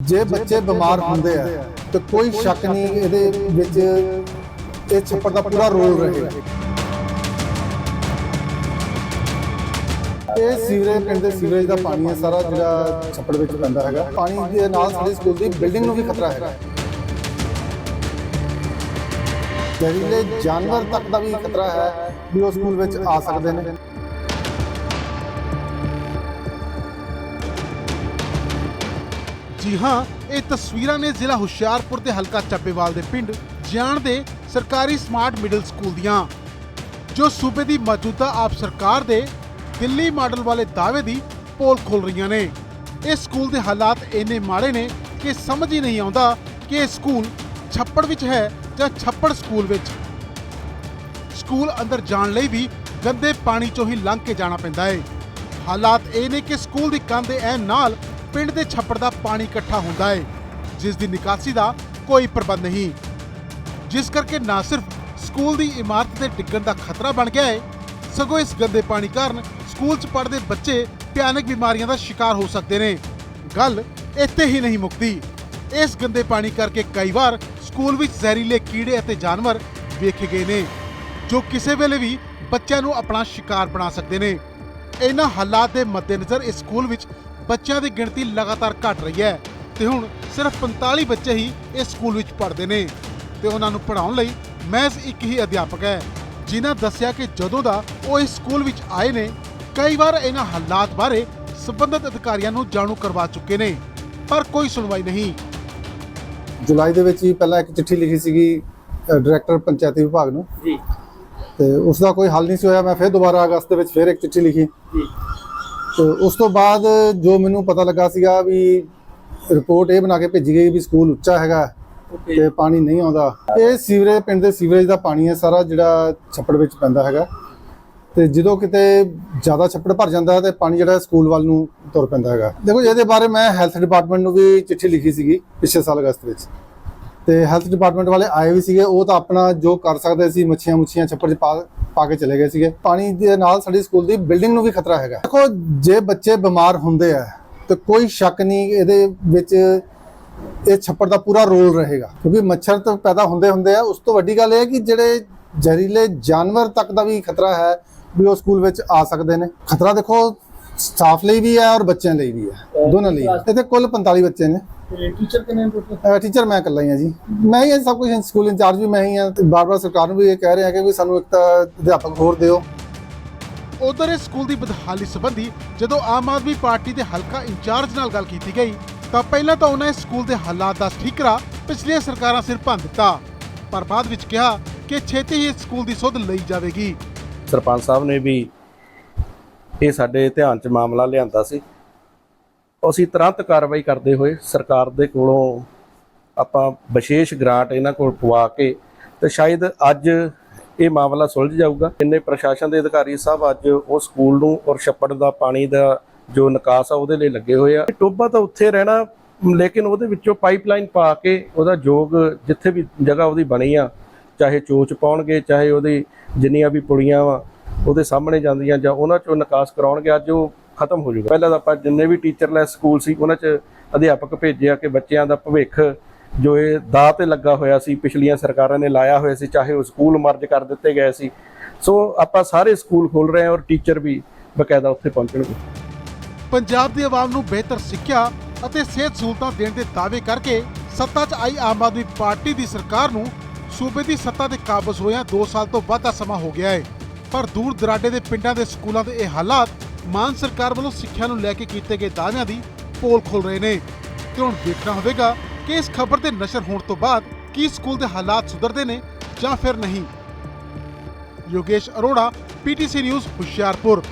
ਜੇ ਬੱਚੇ ਬਿਮਾਰ ਹੁੰਦੇ ਆ, ਤਾਂ ਕੋਈ ਸ਼ੱਕ ਨਹੀਂ ਇਹਦੇ ਵਿੱਚ ਇਹ ਛੱਪੜ ਦਾ ਪੂਰਾ ਰੋਲ ਰਹੇਗਾ। ਇਹ ਸੀਵਰੇਜ, ਪਿੰਡ ਦੇ ਸੀਵਰੇਜ ਦਾ ਪਾਣੀ ਹੈ ਸਾਰਾ, ਜਿਹੜਾ ਛੱਪੜ ਵਿੱਚ ਪੈਂਦਾ ਹੈਗਾ। ਪਾਣੀ ਦੇ ਨਾਲ ਸਾਡੇ ਸਕੂਲ ਦੀ ਬਿਲਡਿੰਗ ਨੂੰ ਵੀ ਖਤਰਾ ਹੈਗਾ। ਜ਼ਹਿਰੀਲੇ ਜਾਨਵਰ ਤੱਕ ਦਾ ਵੀ ਖਤਰਾ ਹੈ ਵੀ ਉਹ ਸਕੂਲ ਵਿੱਚ ਆ ਸਕਦੇ ਨੇ। ਜੀ ਹਾਂ, ਇਹ ਤਸਵੀਰਾਂ ਨੇ ਜ਼ਿਲ੍ਹਾ ਹੁਸ਼ਿਆਰਪੁਰ ਦੇ ਹਲਕਾ ਚੱਬੇਵਾਲ ਦੇ ਪਿੰਡ ਜਿਆਣ ਦੇ ਸਰਕਾਰੀ ਸਮਾਰਟ ਮਿਡਲ ਸਕੂਲ ਦੀਆਂ। ਜੋ ਸੂਬੇ ਦੀ ਮੌਜੂਦਾ ਆਪ ਸਰਕਾਰ ਦੇ ਦਿੱਲੀ ਮਾਡਲ ਵਾਲੇ ਦਾਅਵੇ ਦੀ ਪੋਲ ਖੋਲ ਰਹੀਆਂ ਨੇ। ਇਸ ਸਕੂਲ ਦੇ ਹਾਲਾਤ ਇੰਨੇ ਮਾੜੇ ਨੇ ਕਿ ਸਮਝ ਹੀ ਨਹੀਂ ਆਉਂਦਾ ਕਿ ਇਹ ਸਕੂਲ ਛੱਪੜ ਵਿੱਚ ਹੈ ਜਾਂ ਛੱਪੜ ਸਕੂਲ ਵਿੱਚ। ਸਕੂਲ ਅੰਦਰ ਜਾਣ ਲਈ ਵੀ ਗੰਦੇ ਪਾਣੀ ਚੋਂ ਹੀ ਲੰਘ ਕੇ ਜਾਣਾ ਪੈਂਦਾ ਹੈ ਹਾਲਾਤ ਇਹ ਨੇ ਕਿ ਸਕੂਲ ਦੀ ਕੰਧ ਦੇ ਐਨ ਨਾਲ ਪਿੰਡ ਦੇ ਛੱਪੜ ਦਾ ਪਾਣੀ ਇਕੱਠਾ ਹੁੰਦਾ ਹੈ ਜਿਸ ਦੀ ਨਿਕਾਸੀ ਦਾ ਕੋਈ ਪ੍ਰਬੰਧ ਨਹੀਂ। ਜਿਸ ਕਰਕੇ ਨਾ ਸਿਰਫ ਸਕੂਲ ਦੀ ਇਮਾਰਤ ਦੇ ਡਿੱਗਣ ਦਾ ਖਤਰਾ ਬਣ ਗਿਆ ਹੈ ਸਗੋਂ ਇਸ ਗੰਦੇ ਪਾਣੀ ਕਾਰਨ ਸਕੂਲ 'ਚ ਪੜ੍ਹਦੇ ਬੱਚੇ ਭਿਆਨਕ ਬਿਮਾਰੀਆਂ ਦਾ ਸ਼ਿਕਾਰ ਹੋ ਸਕਦੇ ਨੇ। ਗੱਲ ਇੱਥੇ ਹੀ ਨਹੀਂ ਮੁੱਕਦੀ। ਇਸ ਗੰਦੇ ਪਾਣੀ ਕਰਕੇ ਕਈ ਵਾਰ ਸਕੂਲ ਵਿੱਚ ਜ਼ਹਿਰੀਲੇ ਕੀੜੇ ਅਤੇ ਜਾਨਵਰ ਵੇਖੇ ਗਏ ਨੇ, ਜੋ ਕਿਸੇ ਵੇਲੇ ਵੀ ਬੱਚਿਆਂ ਨੂੰ ਆਪਣਾ ਸ਼ਿਕਾਰ ਬਣਾ ਸਕਦੇ ਨੇ। ਇਹਨਾਂ ਹਾਲਾਤ ਦੇ ਮੱਦੇਨਜ਼ਰ ਇਸ ਸਕੂਲ ਵਿੱਚ ਬੱਚਿਆਂ ਦੀ ਗਿਣਤੀ ਲਗਾਤਾਰ ਘਟ ਰਹੀ ਹੈ ਤੇ ਹੁਣ ਸਿਰਫ 45 ਬੱਚੇ ਹੀ ਇਸ ਸਕੂਲ ਵਿੱਚ ਪੜ੍ਹਦੇ ਨੇ ਤੇ ਉਹਨਾਂ ਨੂੰ ਪੜ੍ਹਾਉਣ ਲਈ ਮਹਿਜ਼ ਇੱਕ ਹੀ ਅਧਿਆਪਕ ਹੈ ਜਿਨ੍ਹਾਂ ਦੱਸਿਆ ਕਿ ਜਦੋਂ ਦਾ ਉਹ ਇਸ ਸਕੂਲ ਵਿੱਚ ਆਏ ਨੇ ਕਈ ਵਾਰ ਇਹਨਾਂ ਹਾਲਾਤ ਬਾਰੇ ਸੰਬੰਧਿਤ ਅਧਿਕਾਰੀਆਂ ਨੂੰ ਜਾਣੂ ਕਰਵਾ ਚੁੱਕੇ ਨੇ ਪਰ ਕੋਈ ਸੁਣਵਾਈ ਨਹੀਂ। ਜੁਲਾਈ ਦੇ ਵਿੱਚ ਹੀ ਪਹਿਲਾਂ ਇੱਕ ਚਿੱਠੀ ਲਿਖੀ ਸੀਗੀ ਡਾਇਰੈਕਟਰ ਪੰਚਾਇਤੀ ਵਿਭਾਗ ਨੂੰ। ਜੀ। ਤੇ ਉਸ ਦਾ ਕੋਈ ਹੱਲ ਨਹੀਂ ਸੀ ਹੋਇਆ ਮੈਂ ਫਿਰ ਦੁਬਾਰਾ ਅਗਸਤ ਦੇ ਵਿੱਚ ਫਿਰ ਇੱਕ ਚਿੱਠੀ ਲਿਖੀ। ਜੀ। ਤੇ ਉਸ ਤੋਂ ਬਾਅਦ ਜੋ ਮੈਨੂੰ ਪਤਾ ਲੱਗਾ ਸੀਗਾ ਵੀ ਰਿਪੋਰਟ ਇਹ ਬਣਾ ਕੇ ਭੇਜੀ ਗਈ ਵੀ ਸਕੂਲ ਉੱਚਾ ਹੈਗਾ ਤੇ ਪਾਣੀ ਨਹੀਂ ਆਉਂਦਾ। ਇਹ ਸੀਵਰੇਜ ਪਿੰਡ ਦੇ ਸੀਵਰੇਜ ਦਾ ਪਾਣੀ ਹੈ ਸਾਰਾ ਜਿਹੜਾ ਛੱਪੜ ਵਿੱਚ ਪੈਂਦਾ ਹੈਗਾ। ਤੇ ਜਦੋਂ ਕਿਤੇ ਜ਼ਿਆਦਾ ਛੱਪੜ ਭਰ ਜਾਂਦਾ ਹੈ ਤੇ ਪਾਣੀ ਜਿਹੜਾ ਸਕੂਲ ਵੱਲ ਨੂੰ ਤੁਰ ਪੈਂਦਾ ਹੈਗਾ। ਦੇਖੋ ਇਹਦੇ ਬਾਰੇ ਮੈਂ ਹੈਲਥ ਡਿਪਾਰਟਮੈਂਟ ਨੂੰ ਵੀ ਚਿੱਠੀ ਲਿਖੀ ਸੀਗੀ ਪਿਛਲੇ ਸਾਲ ਅਗਸਤ ਵਿੱਚ। ਤੇ ਹੈਲਥ ਡਿਪਾਰਟਮੈਂਟ ਵਾਲੇ ਆਏ ਵੀ ਸੀਗੇ, ਉਹ ਤਾਂ ਆਪਣਾ ਜੋ ਕਰ ਸਕਦੇ ਸੀ, ਮੱਛੀਆਂ ਮੁੱਛੀਆਂ ਛੱਪੜ 'ਚ ਪਾ ਪਾ ਕੇ ਚਲੇ ਗਏ ਸੀਗੇ। ਪਾਣੀ ਦੇ ਨਾਲ ਸਾਡੀ ਸਕੂਲ ਦੀ ਬਿਲਡਿੰਗ ਨੂੰ ਵੀ ਖਤਰਾ ਹੈਗਾ। ਦੇਖੋ, ਜੇ ਬੱਚੇ ਬਿਮਾਰ ਹੁੰਦੇ ਆ, ਤੇ ਕੋਈ ਸ਼ੱਕ ਨਹੀਂ ਇਹਦੇ ਵਿੱਚ ਇਹ ਛੱਪੜ ਦਾ ਪੂਰਾ ਰੋਲ ਰਹੇਗਾ। ਕਿਉਂਕਿ ਮੱਛਰ ਤਾਂ ਪੈਦਾ ਹੁੰਦੇ ਹੁੰਦੇ ਆ, ਉਸ ਤੋਂ ਵੱਡੀ ਗੱਲ ਇਹ ਹੈ ਕਿ ਜਿਹੜੇ ਜ਼ਹਿਰੀਲੇ ਜਾਨਵਰ ਤੱਕ ਦਾ ਵੀ ਖਤਰਾ ਹੈ, ਵੀ ਉਹ ਸਕੂਲ ਵਿੱਚ ਆ ਸਕਦੇ ਨੇ। ਖਤਰਾ ਦੇਖੋ ਸਟਾਫ ਲਈ ਵੀ ਹੈ ਔਰ ਬੱਚਿਆਂ ਲਈ ਵੀ ਹੈ। ਦੋਨਾਂ ਲਈ ਇਹਦੇ ਕੁੱਲ 45 ਬੱਚੇ ਨੇ। ਤੇ ਟੀਚਰ ਕਿੰਨੇ ਨੇ ਟੋਟਲ ਟੀਚਰ ਮੈਂ ਇਕੱਲਾ ਹੀ ਹਾਂ ਜੀ। ਮੈਂ ਹੀ ਸਭ ਕੁਝ ਸਕੂਲ ਇੰਚਾਰਜ ਵੀ ਮੈਂ ਹੀ ਹਾਂ ਤੇ ਬਾਰ-ਬਾਰ ਸਰਕਾਰ ਨੂੰ ਵੀ ਇਹ ਕਹਿ ਰਹੇ ਹਾਂ ਕਿ ਵੀ ਸਾਨੂੰ ਇੱਕ ਤਾਂ ਅਧਿਆਪਕ ਹੋਰ ਦਿਓ। ਉਧਰ ਇਸ ਸਕੂਲ ਦੀ ਬਦਹਾਲੀ ਸੰਬੰਧੀ ਜਦੋਂ ਆਮ ਆਦਮੀ ਪਾਰਟੀ ਦੇ ਹਲਕਾ ਇੰਚਾਰਜ ਨਾਲ ਗੱਲ ਕੀਤੀ ਗਈ ਤਾਂ ਪਹਿਲਾਂ ਤਾਂ ਉਹਨਾਂ ਇਸ ਸਕੂਲ ਦੇ ਹਾਲਾਤ ਦਾ ਠੀਕਰਾ ਪਿਛਲੀਆਂ ਸਰਕਾਰਾਂ ਸਿਰ ਭੰਨ ਦਿੱਤਾ। ਪਰ ਬਾਅਦ ਵਿੱਚ ਕਿਹਾ ਕਿ ਛੇਤੀ ਹੀ ਇਸ ਸਕੂਲ ਦੀ ਸੁਧ ਲਈ ਜਾਵੇਗੀ। ਸਰਪੰਚ ਸਾਹਿਬ ਨੇ ਵੀ ਇਹ ਸਾਡੇ ਧਿਆਨ 'ਚ ਮਾਮਲਾ ਲਿਆਂਦਾ ਸੀ। ਅਸੀਂ ਤੁਰੰਤ ਕਾਰਵਾਈ ਕਰਦੇ ਹੋਏ ਸਰਕਾਰ ਦੇ ਕੋਲੋਂ ਆਪਾਂ ਵਿਸ਼ੇਸ਼ ਗ੍ਰਾਂਟ ਇਹਨਾਂ ਕੋਲ ਪਵਾ ਕੇ ਤੇ ਸ਼ਾਇਦ ਅੱਜ ਇਹ ਮਾਮਲਾ ਸੁਲਝ ਜਾਊਗਾ। ਇੰਨੇ ਪ੍ਰਸ਼ਾਸਨ ਦੇ ਅਧਿਕਾਰੀ ਸਾਹਿਬ ਅੱਜ ਉਹ ਸਕੂਲ ਨੂੰ ਔਰ ਛੱਪੜ ਦਾ ਪਾਣੀ ਦਾ ਜੋ ਨਿਕਾਸ ਆ ਉਹਦੇ ਲਈ ਲੱਗੇ ਹੋਏ ਆ। ਟੋਬਾ ਤਾਂ ਉੱਥੇ ਰਹਿਣਾ, ਲੇਕਿਨ ਉਹਦੇ ਵਿੱਚੋਂ ਪਾਈਪਲਾਈਨ ਪਾ ਕੇ ਉਹਦਾ ਜੋਗ ਜਿੱਥੇ ਵੀ ਜਗ੍ਹਾ ਉਹਦੀ ਬਣੀ ਆ, ਚਾਹੇ ਚੋਚ ਪਾਉਣਗੇ, ਚਾਹੇ ਉਹਦੀ ਜਿੰਨੀਆਂ ਵੀ ਪੁਲੀਆਂ ਵਾ, ਉਹਦੇ ਸਾਹਮਣੇ ਜਾਂਦੀਆਂ ਜਾਂ ਉਹਨਾਂ ਚੋਂ ਨਿਕਾਸ ਕਰਾਉਣਗੇ। ਅੱਜ ਉਹ ਖਤਮ ਹੋ ਜਾਊਗਾ। ਪਹਿਲਾਂ ਤਾਂ ਆਪਾਂ ਜਿੰਨੇ ਵੀ ਟੀਚਰਲੈਸ ਸਕੂਲ ਸੀ, ਉਹਨਾਂ 'ਚ ਅਧਿਆਪਕ ਭੇਜਿਆ ਕਿ ਬੱਚਿਆਂ ਦਾ ਭਵਿੱਖ ਜੋ ਇਹ ਦਾਅ ਤੇ ਲੱਗਾ ਹੋਇਆ ਸੀ, ਪਿਛਲੀਆਂ ਸਰਕਾਰਾਂ ਨੇ ਲਾਇਆ ਹੋਇਆ ਸੀ, ਚਾਹੇ ਉਹ ਸਕੂਲ ਮਰਜ ਕਰ ਦਿੱਤੇ ਗਏ ਸੀ। ਸੋ ਆਪਾਂ ਸਾਰੇ ਸਕੂਲ ਖੋਲ ਰਹੇ ਹਾਂ ਔਰ ਟੀਚਰ ਵੀ ਬਕਾਇਦਾ ਉੱਥੇ ਪਹੁੰਚਣਗੇ। ਪੰਜਾਬ ਦੀ ਆਵਾਮ ਨੂੰ ਬਿਹਤਰ ਸਿੱਖਿਆ ਅਤੇ ਸਿਹਤ ਸਹੂਲਤਾਂ ਦੇਣ ਦੇ ਦਾਅਵੇ ਕਰਕੇ ਸੱਤਾ 'ਚ ਆਈ ਆਮ ਆਦਮੀ ਪਾਰਟੀ ਦੀ ਸਰਕਾਰ ਨੂੰ ਸੂਬੇ ਦੀ ਸੱਤਾ ਤੇ ਕਾਬਜ਼ ਹੋਇਆ 2 ਸਾਲ ਤੋਂ ਵੱਧ ਦਾ ਸਮਾਂ ਹੋ ਗਿਆ ਹੈ। ਪਰ ਦੂਰ ਦਰਾਡੇ ਦੇ ਪਿੰਡਾਂ ਦੇ ਸਕੂਲਾਂ ਦੇ ਇਹ ਹਾਲਾਤ ਮਾਨ ਸਰਕਾਰ ਵੱਲੋਂ ਸਿੱਖਿਆ ਨੂੰ ਲੈ ਕੇ ਕੀਤੇ ਗਏ ਦਾਅਵਿਆਂ ਦੀ ਪੋਲ ਖੋਲ ਰਹੇ ਨੇ। ਤੇ ਹੁਣ ਦੇਖਣਾ ਹੋਵੇਗਾ ਕਿ ਇਸ ਖਬਰ ਦੇ ਨਸ਼ਰ ਹੋਣ ਤੋਂ ਬਾਅਦ ਕੀ ਸਕੂਲ ਦੇ ਹਾਲਾਤ ਸੁਧਰਦੇ ਨੇ ਜਾਂ ਫਿਰ ਨਹੀਂ। Yogesh Arora, PTC News Hoshiarpur.